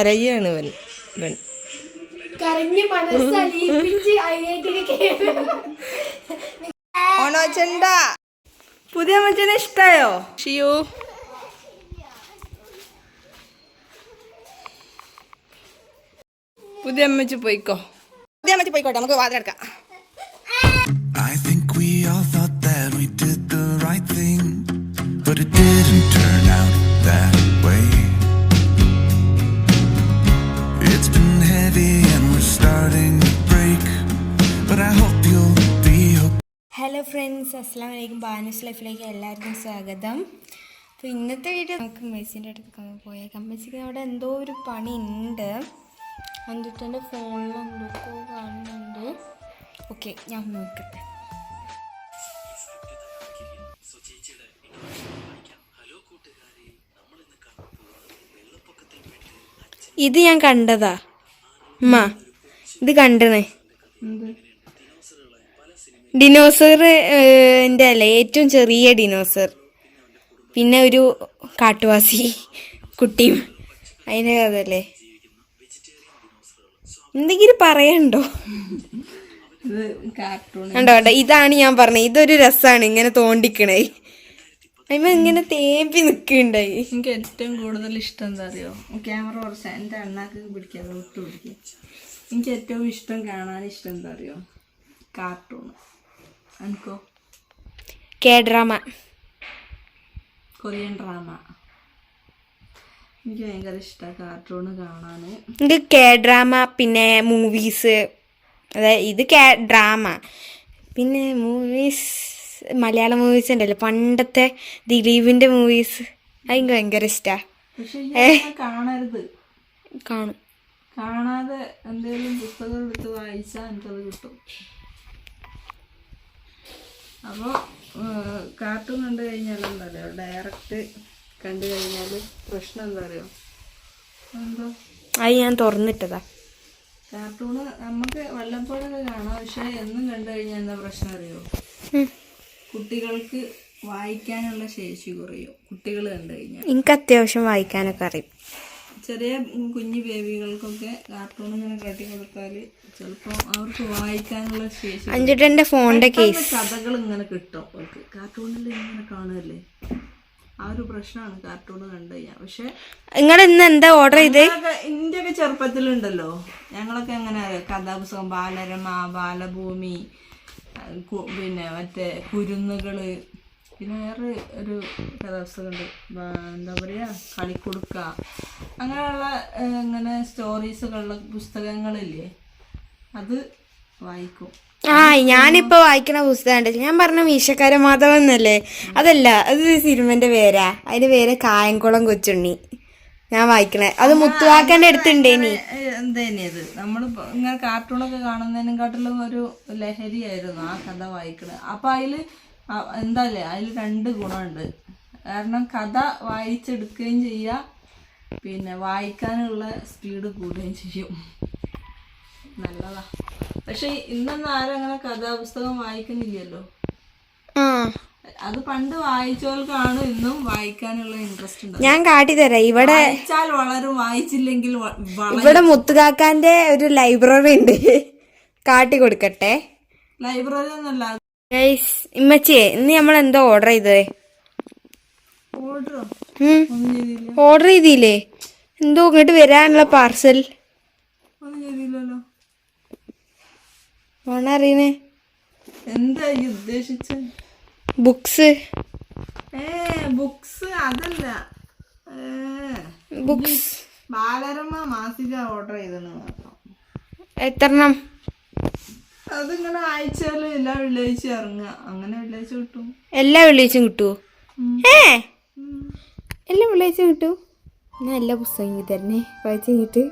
കരയാണ് ഇവൻ. ഇവൻ. ഓണോച്ചണ്ട. പുതിയ മച്ചനെ ഇഷ്ടായോ? ഷിയു. പുതിയ അമ്മച്ചി പോയിക്കോ. പുതിയ അമ്മച്ചി പോയിക്കോട്ടെ നമുക്ക് വാതിലെടുക്കാം I think we all thought that we did the right thing, but it didn't turn out that hello friends അസ്സാം വലൈക്കും ബാനസ് ലൈഫിലേക്ക് എല്ലാവർക്കും സ്വാഗതം. അപ്പോൾ ഇന്നത്തെ വീഡിയോ നമുക്ക് മെസ്സിന്റെ അടുത്ത് പോയേക്കാം. മെസ്സിക്ക് അവിടെ എന്തോ ഒരു പണി ഉണ്ട്. എന്നിട്ട് എന്റെ ഫോണിൽ എന്തൊക്കെ കാണുന്നുണ്ട്. ഓക്കെ ഞാൻ നോക്കട്ടെ. ഇത് ഞാൻ കണ്ടതാ. അമ്മ ഇത് കണ്ടണേ. ഡിനോസർ എന്റെ അല്ല ഏറ്റവും ചെറിയ ഡിനോസർ. പിന്നെ ഒരു കാട്ടുവാസി കുട്ടിയും. അതിന്റെ കഥല്ലേ എന്തെങ്കിലും പറയണ്ടോ? കണ്ടോ ഇതാണ് ഞാൻ പറഞ്ഞത്. ഇതൊരു രസമാണ് ഇങ്ങനെ തോണ്ടിക്കണേ. അതിമ ഇങ്ങനെ തേമ്പി നിൽക്കുന്നുണ്ടായി എനിക്ക് ഏറ്റവും കൂടുതൽ ഇഷ്ടം എന്താ അറിയോ ക്യാമറ കുറച്ച് എന്റെ അണ്ണാക്ക് പിടിക്കാതെ ഒട്ട് പിടിക്കുക എനിക്ക് ഏറ്റവും ഇഷ്ടം കാണാൻ ഇഷ്ടം എന്താ അറിയോ കാർട്ടൂൺ എനിക്കോ കെ ഡ്രാമ കൊറിയൻ ഡ്രാമ എനിക്ക് ഭയങ്കര ഇഷ്ടമാണ് കാർട്ടൂൺ കാണാൻ. ഇത് കെ ഡ്രാമ പിന്നെ മൂവീസ് അതായത് ഇത് കെ ഡ്രാമ പിന്നെ മൂവീസ് മലയാളം മൂവീസ് ഉണ്ടല്ലോ. പണ്ടത്തെ ദിലീപിന്റെ മൂവീസ് അതെനിക്ക് ഭയങ്കര ഇഷ്ടാ. കാണരുത്. കാണും. കാണാതെ എന്തെങ്കിലും പുസ്തകം എടുത്ത് വായിച്ചാൽ എനിക്കത് കിട്ടും. അപ്പോൾ കാർട്ടൂൺ കണ്ടു കഴിഞ്ഞാൽ എന്താ പറയുക ഡയറക്റ്റ് കണ്ടു കഴിഞ്ഞാൽ പ്രശ്നം എന്താ അറിയോ എന്തോ? അത് ഞാൻ തുറന്നിട്ടതാ. കാർട്ടൂണ് നമുക്ക് വല്ലപ്പോഴൊക്കെ കാണാം. പക്ഷെ എന്നും കണ്ടു കഴിഞ്ഞാൽ എന്താ പ്രശ്നം അറിയോ. കുട്ടികൾക്ക് വായിക്കാനുള്ള ശേഷി കുറയും. കുട്ടികൾ കണ്ടു കഴിഞ്ഞാൽ. എനിക്ക് അത്യാവശ്യം വായിക്കാനൊക്കെ അറിയും. ചെറിയ കുഞ്ഞു ബേബികൾക്കൊക്കെ കാർട്ടൂൺ ഇങ്ങനെ കാട്ടി കൊടുത്താൽ ചിലപ്പോൾ അവർക്ക് വായിക്കാനുള്ള ശേഷി അഞ്ചുട്ടന്റെ ഫോണിന്റെ കേസ് കഥകൾ ഇങ്ങനെ കിട്ടും അവർക്ക്. കാർട്ടൂണിൽ ഇങ്ങനെ കാണുമല്ലേ ആ ഒരു പ്രശ്നമാണ് കാർട്ടൂൺ കണ്ടു കഴിഞ്ഞാൽ. പക്ഷെ നിങ്ങൾ ഇന്ന് എന്താ ഓർഡർ ചെയ്ത്? ഇന്ത്യയൊക്കെ ചെറുപ്പത്തിലുണ്ടല്ലോ. ഞങ്ങളൊക്കെ എങ്ങനെ കഥാപുസ്തകം ബാലരമ ബാലഭൂമി പിന്നെ മറ്റേ കുരുന്നുകൾ പിന്നെ വേറെ ഒരു കഥാപുസ്തകമുണ്ട് എന്താ പറയാ കളിക്കൊടുക്ക. അങ്ങനെയുള്ള ഇങ്ങനെ സ്റ്റോറീസുകളുള്ള പുസ്തകങ്ങളില്ലേ അത് വായിക്കും. ആ ഞാനിപ്പോ വായിക്കണ പുസ്തകമുണ്ട് ഞാൻ പറഞ്ഞ മീശക്കാര മാധവൻ എന്നല്ലേ? അതല്ല അത് സിനിമന്റെ പേരാ. അതിന്റെ പേര് കായംകുളം കൊച്ചുണ്ണി. ഞാൻ വായിക്കണേ. അത് മുത്തുവാക്കന്റെ അടുത്തുണ്ടേനി എന്തേനി അത് നമ്മൾ ഇങ്ങനെ കാർട്ടൂണൊക്കെ കാണുന്നതിനെക്കാട്ടിലും ഒരു ലഹരിയായിരുന്നു ആ കഥ വായിക്കണത് അപ്പൊ അതിൽ എന്താല്ലേ അതിൽ രണ്ട് ഗുണമുണ്ട്. കാരണം കഥ വായിച്ചെടുക്കുകയും ചെയ്യാം പിന്നെ വായിക്കാനുള്ള സ്പീഡ് കൂടുകയും ചെയ്യും. നല്ലതാ. പക്ഷെ ഇന്നൊന്നും ആരും അങ്ങനെ കഥാപുസ്തകം വായിക്കുന്നില്ലല്ലോ. ആ. അത് പണ്ട് വായിച്ചവർക്കാണ് ഇന്നും വായിക്കാനുള്ള ഇൻട്രസ്റ്റ് ഉണ്ട് ഞാൻ കാട്ടിത്തരാം. ഇവിടെ വായിച്ചാൽ വളരും വായിച്ചില്ലെങ്കിൽ ഇവിടെ മുത്തുകാക്കാന്റെ ഒരു ലൈബ്രറി ഉണ്ട്. കാട്ടി കൊടുക്കട്ടെ. ലൈബ്രറി ഒന്നല്ല ഗൈസ് ഇമ്മച്ചിയെ ഇന്ന് നമ്മൾ എന്തോ ഓർഡർ ചെയ്തില്ല. ഓർഡർ ചെയ്തില്ലേ? എന്തോ ഇങ്ങോട്ട് വരാനുള്ള പാർസൽ ഓണറിയണേ എന്താ ഉദ്ദേശിച്ചത്? ബുക്സ്. ബുക്സ് അതല്ല. ബുക്സ്. ബാലരമ മാസിക ഓർഡർ ചെയ്തെന്ന് മാത്രം എത്രണ്ണം അതിങ്ങനെ ആഴ്ചയിൽ എല്ലാ വെള്ളിയാഴ്ച ഇറങ്ങുക. അങ്ങനെ വെള്ളിയാഴ്ച കിട്ടും. എല്ലാ വെള്ളിയാഴ്ചയും കിട്ടുമോ. ഏ. എല്ലാ വെള്ളിയാഴ്ച കിട്ടും. ഞാൻ എല്ലാ പുസ്തകം തരണേ. വായിച്ചു കഴിഞ്ഞിട്ട്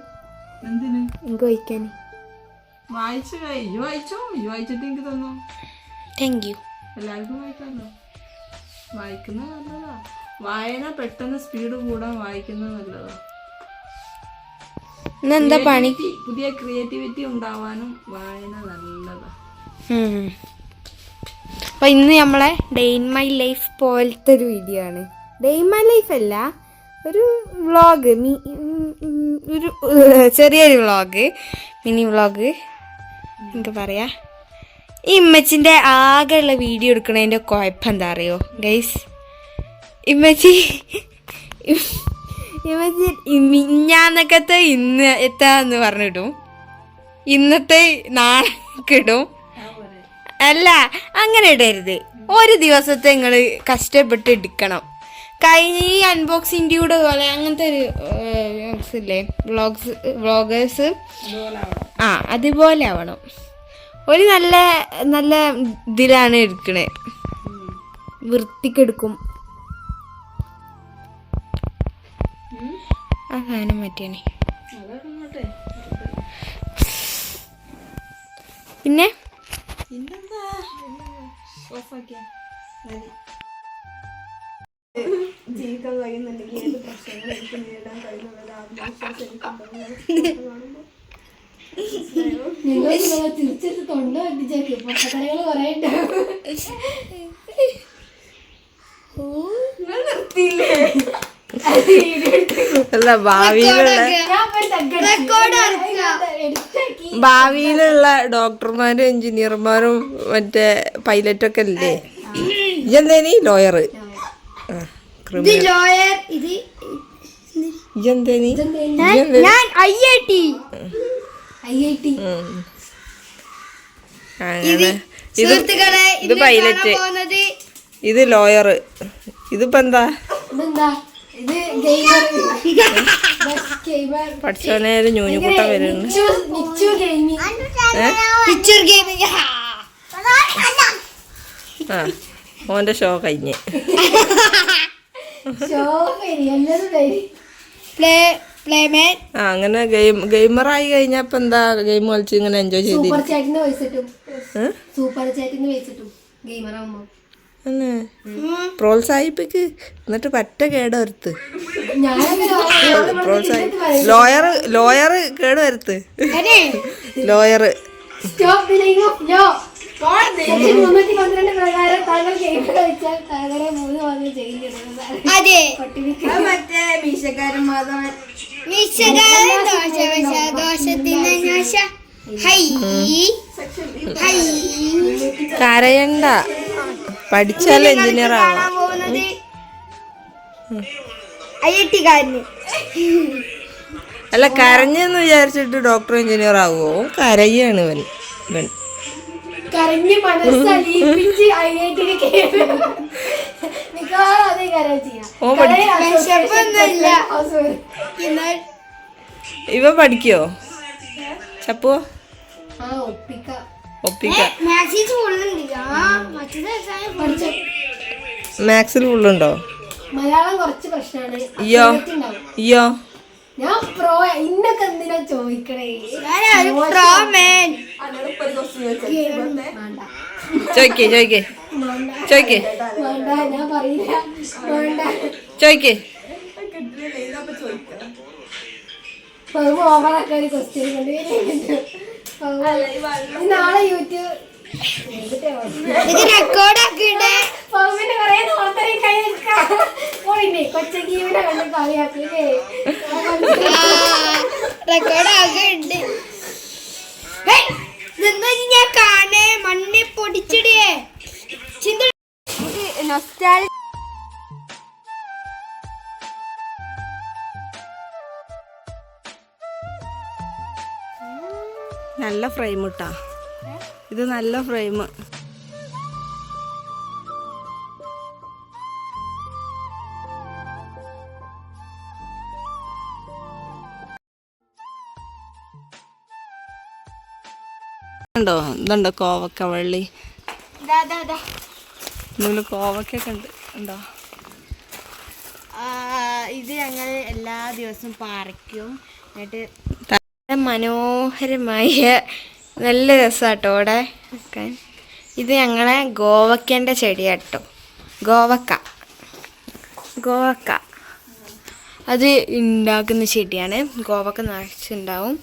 എന്തിന്? എനിക്ക് വായിക്കാൻ വായിച്ചു വായിച്ചോ? വായിച്ചിട്ട് എനിക്ക് തന്നോ? താങ്ക് യു എല്ലാവർക്കും വായിക്കാമല്ലോ വായിക്കുന്നത് നല്ലതാ. വായന പെട്ടെന്ന് സ്പീഡ് കൂടാൻ വായിക്കുന്നത് നല്ലതാ. ഇന്നെന്താ പണി? പുതിയ ക്രിയേറ്റിവിറ്റി ഉണ്ടാവാനും വായന നല്ലതാ. അപ്പൊ ഇന്ന് നമ്മളെ ഡേ ഇൻ മൈ ലൈഫ് പോലത്തെ ഒരു വീഡിയോ ആണ്. ഡേ ഇൻ മൈ ലൈഫ് അല്ല ഒരു വ്ളോഗ് ഒരു ചെറിയൊരു വ്ളോഗ് മിനി വ്ളോഗ്. എന്താ പറയാ. ഈ ഇമ്മച്ചിന്റെ ആകെയുള്ള വീഡിയോ എടുക്കണതിന്റെ കുഴപ്പം എന്താ അറിയോ? ഗൈസ് ഇമ്മച്ചി ഇമ്മച്ചി മിഞ്ഞാന്നൊക്കത്തെ ഇന്ന് എത്താന്ന് പറഞ്ഞിടും. ഇന്നത്തെ നാളെ കിടും. അല്ല അങ്ങനെ ഇടരുത്. ഒരു ദിവസത്തെ നിങ്ങൾ കഷ്ടപ്പെട്ട് എടുക്കണം. കഴിഞ്ഞ ഈ അൺബോക്സിന്റെ കൂടെ പോലെ അങ്ങനത്തെ ഒരു ഇല്ലേ? വ്ളോഗ്സ് വ്ളോഗേഴ്സ് ആ അതുപോലെ ആവണം. ഒരു നല്ല നല്ല ഇതിലാണ് എടുക്കണേ. വൃത്തിക്കെടുക്കും. ആ സാധനം മാറ്റിയാണേ പിന്നെ? ജീവിതം കഴിയുന്നുണ്ടെങ്കിൽ ഏത് പ്രശ്നങ്ങളും എനിക്ക് നേരിടാൻ കഴിയുന്നുള്ളത് ആത്മവിശ്വാസം എനിക്കുണ്ടാവും നിങ്ങൾ തിരിച്ചെടുത്ത് തൊണ്ട പറ്റിച്ചേക്ക് പൊട്ടക്കരകൾ കുറേ അല്ല ഭാവിയിലുള്ള ഭാവിയിലുള്ള ഡോക്ടർമാരും എഞ്ചിനീയർമാരും മറ്റേ പൈലറ്റൊക്കെ അല്ലേ? ഇജന്തേനി ലോയർ ലോയർ ഇത് ഇജെന്തേനി ഞാൻ ഐ ഐ ടി അങ്ങനെ ഇത് പൈലറ്റ്. ഇത് ലോയർ ഇതിപ്പോ എന്താ? ഒരു ഞൂഞ്ഞുകുട്ട വരുന്നു. ആ ഓന്റെ ഷോ കഴിഞ്ഞ്. ഷോ എല്ലാരും പ്ലേ പ്ലേമാൻ അങ്ങനെ ഗെയിം ഗെയിമറായി കഴിഞ്ഞപ്പോ എന്താ ഗെയിം കളിച്ച് ഇങ്ങനെ എൻജോയ് ചെയ്ത് സൂപ്പർ ചാറ്റിന് പൈസിട്ടും ഏ? സൂപ്പർ ചാറ്റിന് പൈസിട്ടും ഗെയിമർ ആവുമ്പോ ആണ്. പ്രോത്സാഹിപ്പിക്ക് എന്നിട്ട് പറ്റ കേടവരുത്ത് വരുത്ത് പ്രോത്സാഹി ലോയർ ലോയർ കേടുവരുത്ത് ലോയർ സ്റ്റോപ്പ് ഓഫ് മുന്നൂറ്റി പന്ത്രണ്ട് പ്രകാരം താങ്കൾ ഗെയിം കളിച്ചാൽ താങ്കളെ മൂന്ന് അതെ. മറ്റേ മീശക്കാരൻ മാധവൻ മിശകാരൻ ദോശ വെച്ച ദോശ ഹൈ. ഹൈ. കരയണ്ട. പഠിച്ചാൽ എഞ്ചിനീയർ ആവാം. അല്ല കരഞ്ഞെന്ന് വിചാരിച്ചിട്ട് ഡോക്ടർ എഞ്ചിനീയർ ആവുമോ കരയാണ് ഇവൻ. ഇവൻ. കരഞ്ഞ് മനസ്സലിയിപ്പിച്ച് ഐ ഐ ടി മിക്കവാറും അതേ കാര്യം ചെയ്യാം. എന്നാൽ പഠിക്കോ. ചപ്പോ മാത്സിൽ ഫുള്ളുണ്ടോ മലയാളം കുറച്ച് പ്രശ്നമാണ്. അയ്യോ ഉണ്ടാവും. അയ്യോ ഞാൻ പ്രോ ഇന്നൊക്കെ എന്തിനാ ചോദിക്കണേ? ചോയ്ക്കേ ചോയ്ക്കേ. ചോയ്ക്കേ. വേണ്ട ഞാൻ പറയില്ല. വേണ്ട. ചോയ്ക്കേ. ഓവറാക്കാൻ ക്വസ്റ്റ്യൻ കൊണ്ട് നാളെ യൂട്യൂബ് ഇത് റെക്കോർഡ് ആക്കിയിട്ട് റെക്കോർഡ് ആക്കിയിട്ട് ഞാൻ കാണേ? മണ്ണി പൊടിച്ചിടേ ചിന്ത നൊസ്റ്റാൽ നല്ല ഫ്രെയിം ഇട്ടാ. ഇത് നല്ല ഫ്രെയിം ണ്ടോ ഇതുണ്ടോ കോവക്ക വള്ളി കോവക്കൊക്കെ ഉണ്ട്. ഉണ്ടോ? ഇത് ഞങ്ങൾ എല്ലാ ദിവസവും പറിക്കും എന്നിട്ട് മനോഹരമായ നല്ല രസമാട്ടോ ഇവിടെ വെക്കാൻ ഇത് ഞങ്ങളെ ഗോവക്കേന്റെ ചെടിയാട്ടോ. ഗോവക്ക. ഗോവക്ക. അത് ഉണ്ടാക്കുന്ന ചെടിയാണ്. ഗോവക്ക നിറച്ചുണ്ടാവും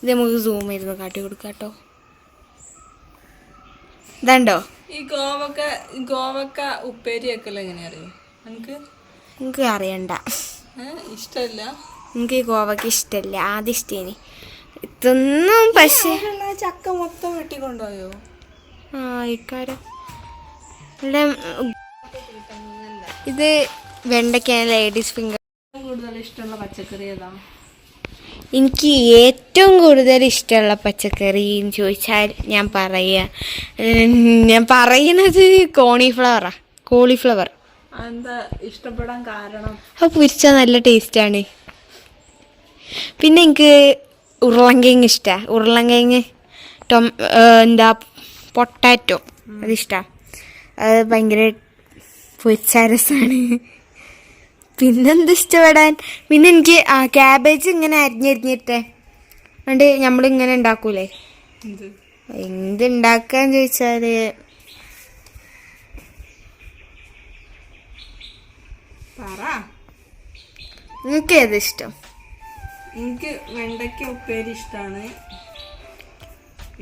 ഇത് നമുക്ക് സൂം ചെയ്ത് കാട്ടി കൊടുക്കാം കേട്ടോ ഇതുണ്ടോ? ഈ ഗോവക്ക ഗോവക്ക ഉപ്പേരി എങ്ങനെ അറിയോ? എനിക്ക് നിങ്ങൾക്ക് അറിയണ്ട. ഇഷ്ടമല്ല? എനിക്ക് ഈ ഗോവക്ക ഇഷ്ടമല്ല ആദ്യം ഇഷ്ടേനി. ഇതൊന്നും പക്ഷേ ചക്ക മൊത്തം വെട്ടിക്കൊണ്ടുപോയോ? ആ ഇക്കാരം. ഇവിടെ ഇത് വെണ്ടക്കാണ് ലേഡീസ് ഫിംഗർ. കൂടുതൽ ഇഷ്ടമുള്ള പച്ചക്കറി ഏതാ? എനിക്ക് ഏറ്റവും കൂടുതൽ ഇഷ്ടമുള്ള പച്ചക്കറി എന്ന് ചോദിച്ചാൽ ഞാൻ പറയുക ഞാൻ പറയുന്നത് കോണിഫ്ലവറാ. കോളിഫ്ലവർ. എന്താ ഇഷ്ടപ്പെടാൻ കാരണം? അത് പൊരിച്ചാൽ നല്ല ടേസ്റ്റാണ് പിന്നെ എനിക്ക് ഉരുളങ്കിഴങ്ങ് ഇഷ്ടമാണ് ഉരുളങ്കിങ് ടൊം എന്താ പൊട്ടാറ്റോ. അതിഷ്ടമാണ് അത് ഭയങ്കര പൊരിച്ച രസമാണ് പിന്നെന്ത് ഇഷ്ടപ്പെടാൻ? പിന്നെ എനിക്ക് ആ ക്യാബേജ് ഇങ്ങനെ അരിഞ്ഞരിഞ്ഞിട്ടേ. അതുകൊണ്ട് നമ്മളിങ്ങനെ ഉണ്ടാക്കൂലേ എന്ത്? ഉണ്ടാക്കാന്ന് ചോദിച്ചാൽ പറ. നിങ്ങൾക്ക് ഏത് ഇഷ്ടം? എനിക്ക് വെണ്ടയ്ക്ക ഉപ്പേരി ഇഷ്ടമാണ്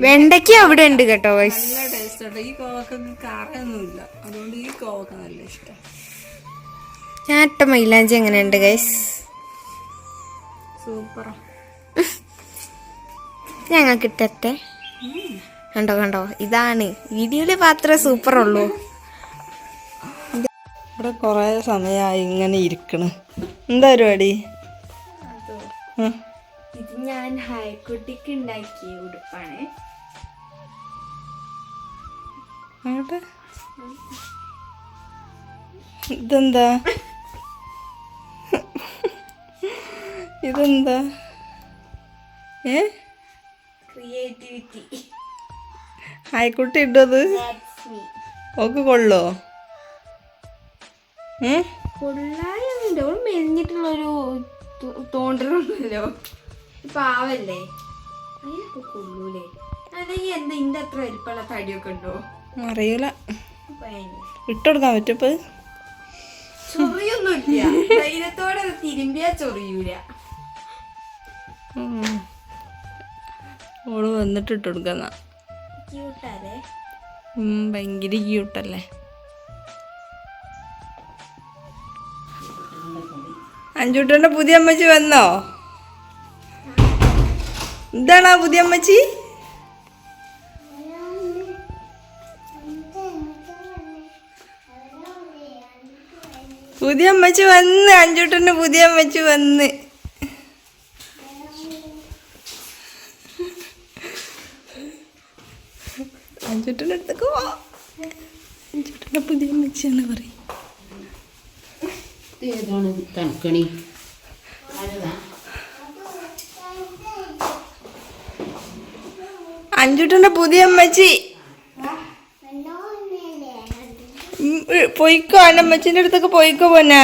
വെണ്ടയ്ക്ക അവിടെ ഉണ്ട് കേട്ടോ. നല്ല ടേസ്റ്റ് ഉണ്ട് ഈ കോവക്കൊക്കെ കാറൊന്നുമില്ല അതുകൊണ്ട് ഈ കോവക്ക നല്ല ഇഷ്ടം. ഞാൻ മൈലാഞ്ചി എങ്ങനെയുണ്ട് ഗൈസ് സൂപ്പറാ. ഞങ്ങൾക്ക് ഇട്ടത്തെ കണ്ടോ കണ്ടോ? ഇതാണ്. വീഡിയോയിൽ മാത്രമേ സൂപ്പർ ഉള്ളൂ ഇവിടെ കുറേ സമയമായി ഇങ്ങനെ ഇരിക്കണ്. എന്താ പരിപാടി. ഇത് ഞാൻ ഹൈക്കുട്ടിക്ക് ഉണ്ടാക്കിയ ഉടുപ്പാണ്. ഇതെന്താ? ഇതെന്താ? ഏ? ക്രിയേറ്റിവിറ്റി ഹായ്ക്കുട്ടി ഇട്ടത്? ഓക്ക് കൊള്ളോ? ഏ? ഓൾ മെലിഞ്ഞിട്ടുള്ളൊരു തോണ്ടലുണ്ടല്ലോ പാവല്ലേ? അതിനൊക്കെ കൊള്ളൂലേ. അല്ലെങ്കിൽ എന്താ ഇന്റെ അത്ര വലിപ്പമുള്ള തടിയൊക്കെ ഉണ്ടോ? ഭയങ്കര ഇട്ടുകൊടുക്കാൻ പറ്റപ്പോ ചൊറിയൊന്നുമില്ല. ധൈര്യത്തോടെ തിരുമ്പിയാ ചൊറിയൂല. ഓൾ വന്നിട്ട് ഇട്ട് കൊടുക്കുന്ന ക്യൂട്ടല്ലേ ഭയങ്കര ക്യൂട്ടല്ലേ അഞ്ചൂട്ടന്റെ പുതിയ അമ്മച്ചി വന്നോ? എന്താണാ പുതിയ അമ്മച്ചി? പുതിയ അമ്മച്ചി വന്ന് അഞ്ചൂട്ടന്റെ പുതിയ അമ്മച്ചി വന്ന്. അഞ്ചൂട്ടന്റെ അടുത്തേക്ക് പോ അഞ്ചൂട്ടന്റെ പുതിയ അമ്മച്ചിയാണ് പറയും. ഏതാണ് തണുക്കണി? അഞ്ചുട്ടന്റെ പുതിയ അമ്മച്ചി. പൊയ്ക്കോ എന്റെ അമ്മച്ചിന്റെ അടുത്തൊക്കെ പോയിക്കോ പോന്നാ.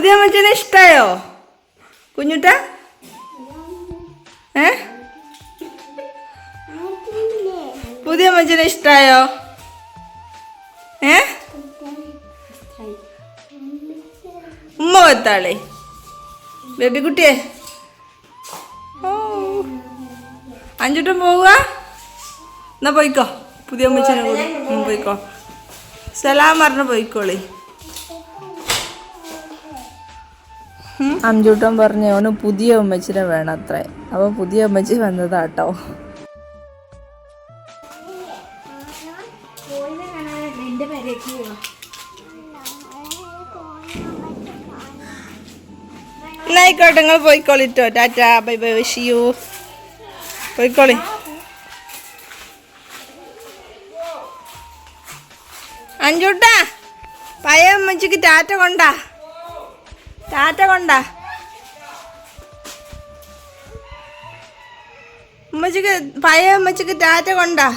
പുതിയ മച്ചന് ഇഷ്ടായോ? കുഞ്ഞുട്ട? ഏ? പുതിയ മച്ചന് ഇഷ്ടായോ? ഏ? ഉമ്മ കൊത്താളേ. ബേബി കുട്ടിയെ അഞ്ചുട്ടം പോവുക. എന്നാ പോയിക്കോ. പുതിയ അമ്മച്ചനെ കൂടെ. പോയിക്കോ. സലാം പറഞ്ഞ് പോയിക്കോളി. അഞ്ചൂട്ടൻ പറഞ്ഞു അവന് പുതിയ ഉമ്മച്ചിനെ വേണം അത്രേ. അപ്പൊ പുതിയ ഉമ്മച്ചി വന്നതാട്ടോ. ായിക്കോട്ടെ നിങ്ങൾ പോയിക്കോളിട്ടോ. Tata bye bye wish you പോയിക്കോളി. അഞ്ചൂട്ടാ പയ അമ്മച്ചിക്ക് ടാറ്റ കൊണ്ടാ. ടാറ്റ കൊണ്ടാ. ഉമ്മച്ചിക്ക് പഴയ ഉമ്മച്ചിക്ക് ടാറ്റ കൊണ്ടാ.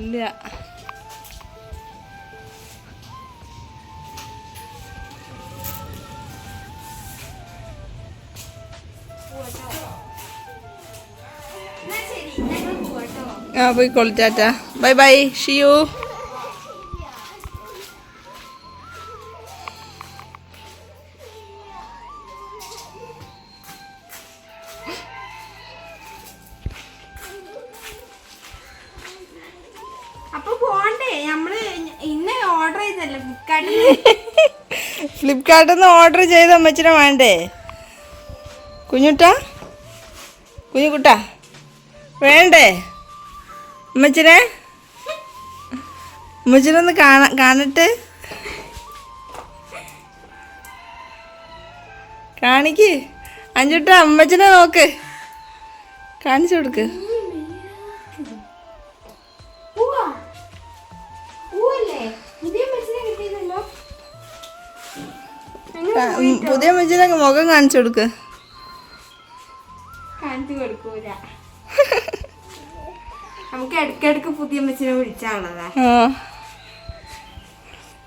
ഇല്ല. ആ പോയിക്കോളി ടാറ്റ. ബൈ ബൈ ഷിയു അപ്പൊ പോണ്ടേ നമ്മൾ ഇന്ന് ഓർഡർ ചെയ്തല്ലേ ഫ്ലിപ്കാർട്ടിൽ ഫ്ലിപ്കാർട്ടിൽ നിന്ന് ഓർഡർ ചെയ്ത അമ്മച്ചിനെ വേണ്ടേ? കുഞ്ഞുട്ടാ? കുഞ്ഞുകുട്ടാ? വേണ്ടേ? അമ്മച്ചിനെ? അമ്മച്ചിനൊന്ന് കാണാ കാണ കാണട്ടെ. കാണിക്ക്. അഞ്ചുട്ട അമ്മച്ചിനെ നോക്ക്. കാണിച്ചു കൊടുക്ക്. പുതിയ മെസ്സിനെ കിട്ടിയതല്ലോ. കാ- ഉം, പുതിയ അമ്മച്ചിനെ മുഖം കാണിച്ചു കൊടുക്ക്. നമുക്ക് പുതിയ അമ്മച്ചിനെ വിളിച്ചാണല്ലേ.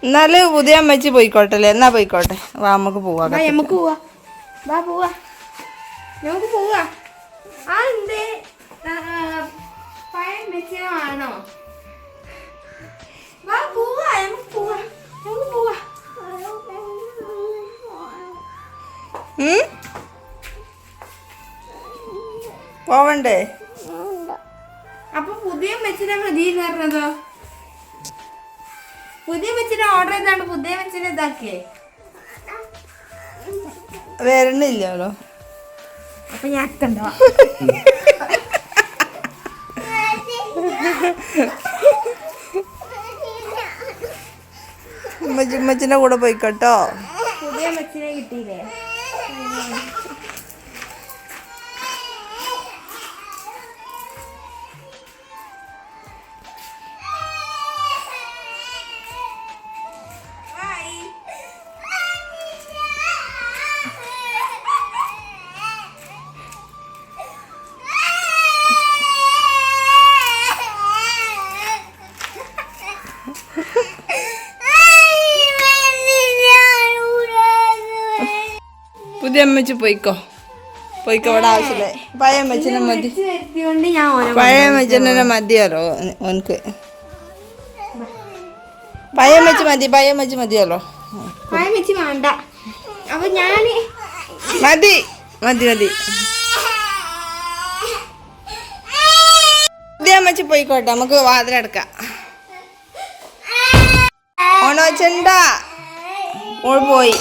എന്നാൽ പുതിയ അമ്മച്ചി പോയിക്കോട്ടെ അല്ലേ? എന്നാ പോയിക്കോട്ടെ? വാ നമുക്ക് പോവാ നമുക്ക് പോവാ. വാ പോവാ. നമുക്ക് പോവാ. ആ എന്തേ? ആ, പഴയ മെസ്സിനെ വേണോ? വാ പോവാ നമുക്ക് പോവാ. നമുക്ക് പോവാ? പോവണ്ടേ? മെച്ചിനെ മതി എന്ന് പറഞ്ഞതോ പുതിയ മെച്ചിനെ ഓർഡർ ചെയ്താണ് പുതിയ മെച്ചിനെ ഇതാക്കിയേ. വരണില്ലല്ലോ അപ്പൊ ഞാൻ എത്തണ്ടോ ഉമ്മച്ചി ഉമ്മച്ചിന്റെ കൂടെ പോയിക്കോട്ടോ. പുതിയ മച്ചിനെ കിട്ടിയില്ലേ? അമ്മച്ചി പോയിക്കോ. പോയിക്കോ ഇവിടെ ആവശ്യമില്ല. പഴയ അമ്മച്ചനെ മതി. പഴയ അമ്മച്ചനെ മതിയല്ലോ ഓനക്ക് പഴയ അമ്മച്ചി മതി പഴയ അമ്മച്ചി മതിയല്ലോ മതി മതി മതി. അമ്മച്ചി പോയിക്കോട്ടെ നമുക്ക് വാതിലടക്കാം ഓണോച്ചണ്ട. ഓൾ പോയി.